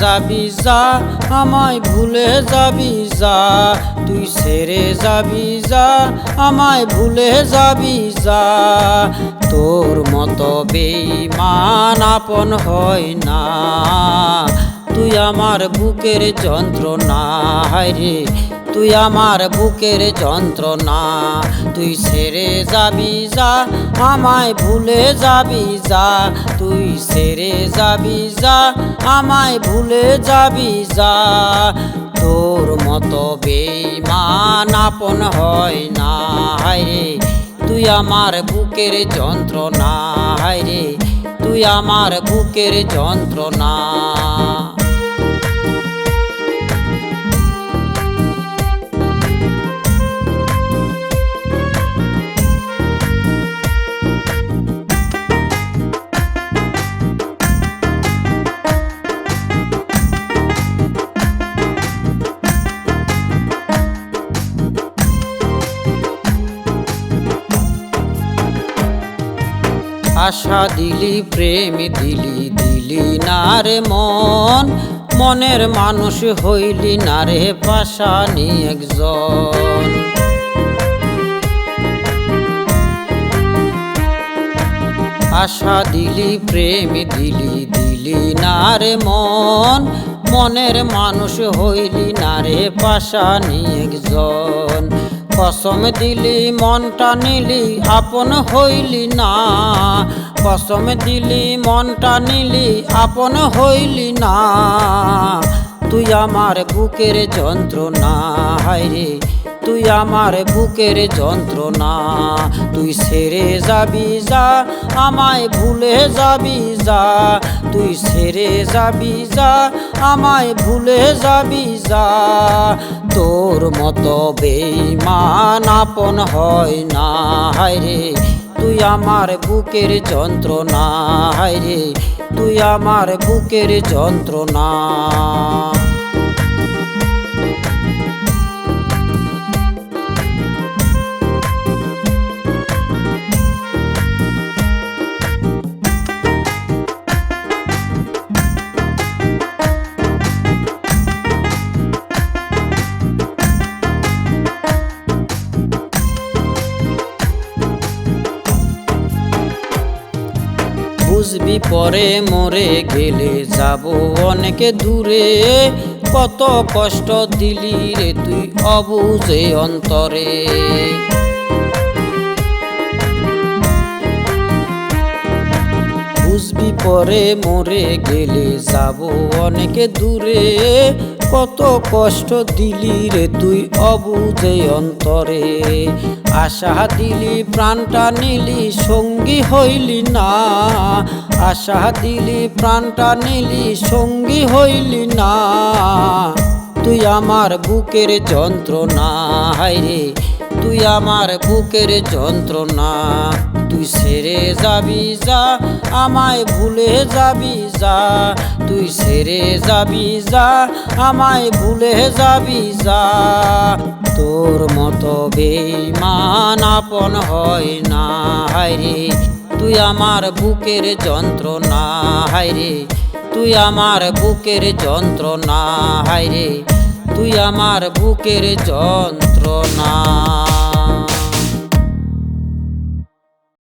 যাবি যা, আমায় ভুলে যাবি যা। তুই সেরে যাবি যা, আমায় ভুলে যাবি যা। তোর মতো বেইমান আপন হয় না। তুই আমার বুকের যন্ত্রণা হায় রে তুই আমার বুকের যন্ত্রণা, তুই সেরে যাবি যা, আমায় ভুলে যাবি যা, তুই সেরে যাবি যা, আমায় ভুলে যাবি যা। তোর মতো বেইমান আপন হয় না, হায় রে, তুই আমার বুকের যন্ত্রণা, হায় রে, তুই আমার বুকের যন্ত্রণা। আশা দিলি, প্রেম দিলি দিলি না রে মন। মনের মানুষ হইলি না রে পাশানি একজন। আশা দিলি, প্রেম দিলি দিলি না রে মন। মনের মানুষ হইলি না রে পাশানি একজন। কসম দিলি, মনটা নিলি, আপন হইলি না। কসম দিলি, মনটা নিলি, আপন হইলি না। তুই আমার বুকের যন্ত্রণা হায় রে তুই আমার বুকের যন্ত্রণা, তুই সেরে যাবি যা, আমায় ভুলে যাবি যা, তুই সেরে যাবি যা, আমায় ভুলে যাবি যা। তোর মতো বেইমান আপন হয় না, হায় রে, তুই আমার বুকের যন্ত্রণা, হায় রে, তুই আমার বুকের যন্ত্রণা। বুঝবি পরে মরে গেলে যাব অনেকে দূরে। কত কষ্ট দিলি রে তুই অবুঝে অন্তরে। বুঝবি পরে মরে গেলে যাব অনেকে দূরে। কত কষ্ট দিলি রে তুই অবুঝে অন্তরে। আশা দিলি প্রাণটা নিলি, সঙ্গী হইলি না। আশা দিলি প্রাণটা নিলি, সঙ্গী হইলি না। তুই আমার বুকের যন্ত্রণা, হায় রে। তুই আমার বুকের যন্ত্রণা। তুই সেরে যাবি যা, আমায় ভুলে যাবি যা। তুই সেরে যাবি যা, আমায় ভুলে যাবি যা। তোর মতো বেমান আপন হয় না, হায় রে। তুই আমার বুকের যন্ত্রণা, হায় রে। তুই আমার বুকের যন্ত্রণা, হায় রে। তুই আমার বুকের যন্ত্রণা।